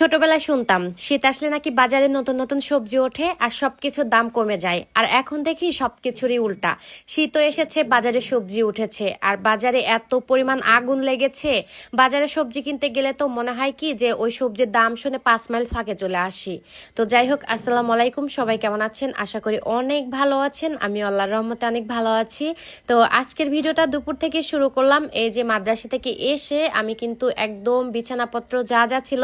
ছোটবেলায় শুনতাম, শীত আসলে নাকি বাজারে নতুন নতুন সবজি ওঠে আর সবকিছুর দাম কমে যায়। আর এখন দেখি সবকিছুরই উল্টা। শীতও এসেছে, বাজারে সবজি উঠেছে। আর বাজারে এত পরিমাণ আগুন লেগেছে, বাজারে সবজি কিনতে গেলে তো মনে হয় কি যে ওই সবজির দাম শুনে পাঁচ মাইল ফাঁকে চলে আসি। তো যাই হোক, আসসালামু আলাইকুম, সবাই কেমন আছেন? আশা করি অনেক ভালো আছেন। আমি আল্লাহর রহমতে অনেক ভালো আছি। তো আজকের ভিডিওটা দুপুর থেকে শুরু করলাম। এই যে মাদ্রাসা থেকে এসে আমি কিন্তু একদম বিছানাপত্র যা যা ছিল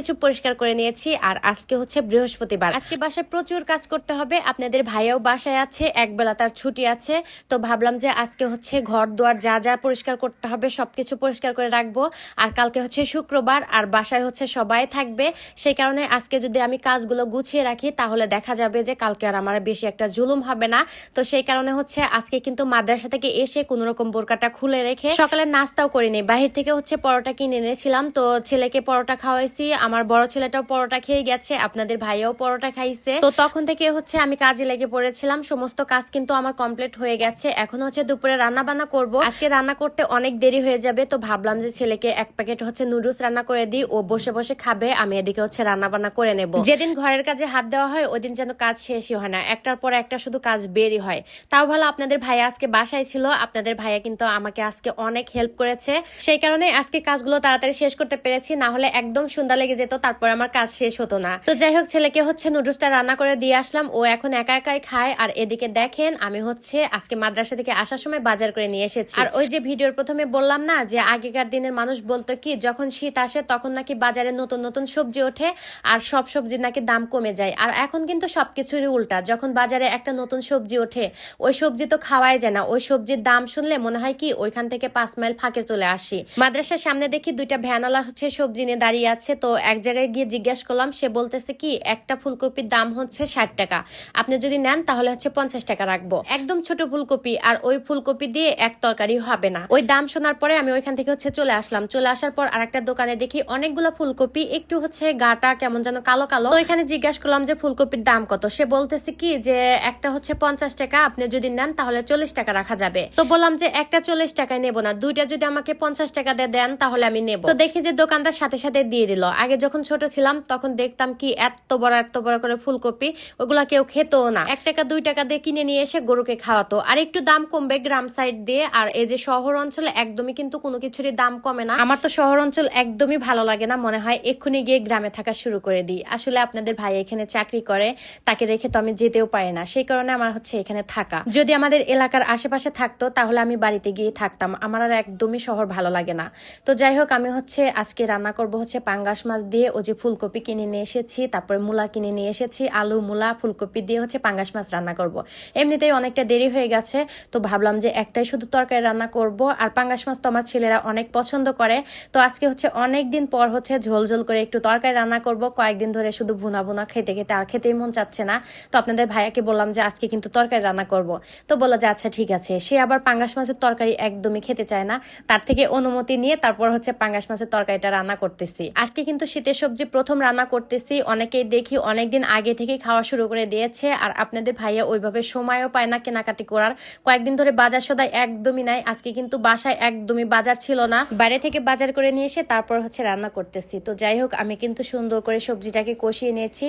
সবকিছু পরিষ্কার করে নিয়েছি, আর আজকে হচ্ছে বৃহস্পতিবার। আজকে বাসায় প্রচুর কাজ করতে হবে, আপনাদের ভাইয়াও বাসায় আছে, একবেলা তার ছুটি আছে, তো ভাবলাম যে আজকে হচ্ছে ঘর দুয়ার যা যা পরিষ্কার করতে হবে, সবকিছু পরিষ্কার করে রাখব, আর কালকে হচ্ছে শুক্রবার, আর বাসায় হচ্ছে সবাই থাকবে, সেই কারণে আজকে যদি আমি কাজগুলো গুছিয়ে রাখি, তাহলে দেখা যাবে যে কালকে আর আমার বেশি একটা জুলুম হবে না, তো সেই কারণে হচ্ছে আজকে কিন্তু মাদ্রাসা থেকে এসে কোনো রকম বোরকাটা খুলে রেখে সকালে নাস্তাও করিনি। বাহির থেকে হচ্ছে পরোটা কিনে এনেছিলাম, তো ছেলেকে পরোটা খাওয়াইছি আমার বড় ছেলেটাও পরোটা খেয়ে গেছে, আপনাদের ভাইয়াও পরোটা খাইছে। তো তখন থেকে হচ্ছে আমি কাজে লেগে পড়েছিলাম, সমস্ত কাজ কিন্তু আমার কমপ্লিট হয়ে গেছে। এখন হচ্ছে দুপুরে রান্না বান্না করব। আজকে রান্না করতে অনেক দেরি হয়ে যাবে, তো ভাবলাম যে ছেলেকে এক প্যাকেট হচ্ছে নুডলস রান্না করে দিই, ও বসে বসে খাবে, আমি এদিকে হচ্ছে রান্না বান্না করে নেব। যেদিন ঘরের কাজে হাত দেওয়া হয়, ওই দিন যেন কাজ শেষই হয় না, একটার পর একটা শুধু কাজ বেরই হয়। তাও ভালো আপনাদের ভাইয়া আজকে বাসায় ছিল, আপনাদের ভাইয়া কিন্তু আমাকে আজকে অনেক হেল্প করেছে। সেই কারণে আজকে কাজগুলো তাড়াতাড়ি শেষ করতে পেরেছি, না হলে একদম সুন্দর লেগে যেত, তারপর আমার কাজ শেষ হতো না। তো যাই হোক ছেলেকে হচ্ছে নুডলসটা রান্না করে দিয়ে আসলাম। ও এখন একা একাই খায়। আর এদিকে দেখেন, আমি হচ্ছে আজকে মাদ্রাসা থেকে আসার সময় বাজার করে নিয়ে এসেছি। আর ওই যে ভিডিওর প্রথমে বললাম না, যে আগেকার দিনের মানুষ বলতো কি, যখন শীত আসে তখন নাকি বাজারে নতুন নতুন সবজি ওঠে, আর সব সবজির নাকি দাম কমে যায়। আর এখন কিন্তু সবকিছুরই উল্টা। যখন বাজারে একটা নতুন সবজি ওঠে, ওই সবজি তো খাওয়াই যায় না। ওই সবজির দাম শুনলে মনে হয় কি, ওইখান থেকে পাঁচ মাইল ফাঁকে চলে আসি। মাদ্রাসার সামনে দেখি দুইটা ভ্যানালা হচ্ছে সবজি নিয়ে দাঁড়িয়ে আছে। তো এক জায়গায় গিয়ে জিজ্ঞাসা করলাম, সে বলতেছে কি, একটা ফুলকপির দাম হচ্ছে ষাট টাকা। আপনি যদি নেন, তাহলে হচ্ছে পঞ্চাশ টাকা রাখব। একদম ছোট ফুলকপি, আর ওই ফুলকপি দিয়ে এক তরকারি হবে না। ওই দাম শোনার পরে আমি ওইখান থেকে হচ্ছে চলে আসলাম। চলে আসার পর আর একটা দোকানে দেখি অনেকগুলো ফুলকপি একটু হচ্ছে গাটা কেমন যেন কালো কালো। ওইখানে জিজ্ঞাসা করলাম যে ফুলকপির দাম কত? সে বলতেছে কি যে, একটা হচ্ছে পঞ্চাশ টাকা, আপনি যদি নেন, তাহলে চল্লিশ টাকা রাখা যাবে। তো বললাম যে, একটা চল্লিশ টাকায় নেব না। দুইটা যদি আমাকে পঞ্চাশ টাকা দিয়ে দেন, তাহলে আমি নেব। তো দেখি যে দোকানদার সাথে সাথে দিয়ে দিল। আগে যখন ছোট ছিলাম, তখন দেখতাম কি এত বড় এত বড় করে ফুলকপি, ওগুলা কেউ খেতো না। এক টাকা, দুই টাকা দিয়ে কিনে নিয়ে এসে গরুকে খাওয়াতো। আর একটু দাম কমবে গ্রাম সাইড দিয়ে, আর এই যে শহর অঞ্চলে একদমই কিন্তু কোনো কিছুরই দাম কমে না। আমার তো শহর অঞ্চল একদমই ভালো লাগে না, মনে হয় এক্ষুনি গিয়ে গ্রামে থাকা শুরু করে দিই। আসলে আপনাদের ভাই এখানে চাকরি করে, তাকে রেখে তো আমি যেতেও পারি না। সেই কারণে আমার হচ্ছে এখানে থাকা। যদি আমাদের এলাকার আশেপাশে থাকতো, তাহলে আমি বাড়িতে গিয়ে থাকতাম। আমার আর একদমই শহর ভালো লাগে না। তো যাই হোক, আমি হচ্ছে আজকে রান্না করব হচ্ছে পাঙ্গাস মাছ দিয়ে ও যে ফুলকপি কিনে নিয়ে এসেছি, তারপরে মূলা কিনে নিয়ে এসেছি, আলু, মূলা, ফুলকপি দিয়ে হচ্ছে পাঙ্গাস মাছ রান্না করব। এমনিতেই অনেকটা দেরি হয়ে গেছে, তো ভাবলাম যে একটাই শুধু তরকারি রান্না করব। আর পাঙ্গাস মাছ তো আমার ছেলেরা অনেক পছন্দ করে, তো আজকে হচ্ছে অনেক দিন পর হচ্ছে ঝোল ঝোল করে একটু তরকারি রান্না করব। কয়েকদিন ধরে শুধু ভুনা ভুনা খেতে খেতে আর খেতেই মন চাচ্ছে না, তো আপনাদের ভাইয়াকে বললাম যে আজকে কিন্তু তরকারি রান্না করব। তো বলল যে আচ্ছা ঠিক আছে, সে আবার পাঙ্গাস মাছের তরকারি একদমই খেতে চায় না, তার থেকে অনুমতি নিয়ে তারপর হচ্ছে পাঙ্গাস মাছের তরকারিটা রান্না করতেছি। আজকে কিন্তু শীতের সবজি প্রথম রান্না করতেছি, অনেকেই দেখি অনেকদিন আগে থেকে খাওয়া শুরু করে দিয়েছে। আর আপনাদের ভাইয়া ওইভাবে সময়ও পায় না কেনাকাটি করার। কয়েকদিন ধরে বাজার সদাই একদমই নাই। আজকে কিন্তু বাসায় একদমই বাজার ছিল না। বাইরে থেকে বাজার করে নিয়ে এসে তারপর হচ্ছে রান্না করতেছি। তো যাই হোক, আমি কিন্তু সুন্দর করে সবজিটাকে কষিয়ে নিয়েছি।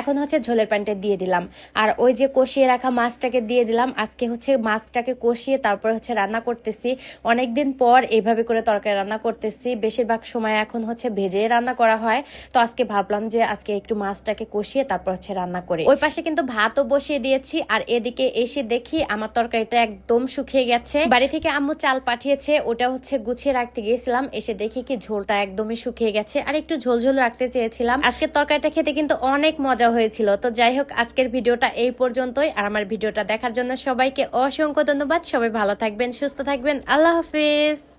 এখন হচ্ছে ঝোলের প্যান্টে দিয়ে দিলাম। আর ওই যে কষিয়ে রাখা মাছটাকে দিয়ে দিলাম। আজকে হচ্ছে মাছটাকে কষিয়ে তারপর হচ্ছে রান্না করতেছি। অনেকদিন পর এইভাবে করে তরকারি রান্না করতেছি। বেশিরভাগ সময় এখন হচ্ছে ভেজে রান্না করা হয়। তো আজকে ভাবলাম যে আজকে একটু মাছটাকে কষিয়ে তারপর হচ্ছে রান্না করে। ওই পাশে কিন্তু ভাতও বসিয়ে দিয়েছি, আর এদিকে এসে দেখি আমার তরকারিটা একদম শুকিয়ে গেছে। বাড়ি থেকে আম্মু চাল পাঠিয়েছে, ওটা হচ্ছে গুছিয়ে রাখতে গিয়েছিলাম, এসে দেখি কি ঝোলটা একদমই শুকিয়ে গেছে, আর একটু ঝোল ঝোল রাখতে চেয়েছিলাম। আজকের তরকারিটা খেতে কিন্তু অনেক মজা হয়েছিল, তো যাই হোক আজকের ভিডিওটা এই পর্যন্তই, আর আমার ভিডিওটা দেখার জন্য সবাইকে অসংখ্য ধন্যবাদ, সবাই ভালো থাকবেন, সুস্থ থাকবেন, আল্লাহ হাফিজ।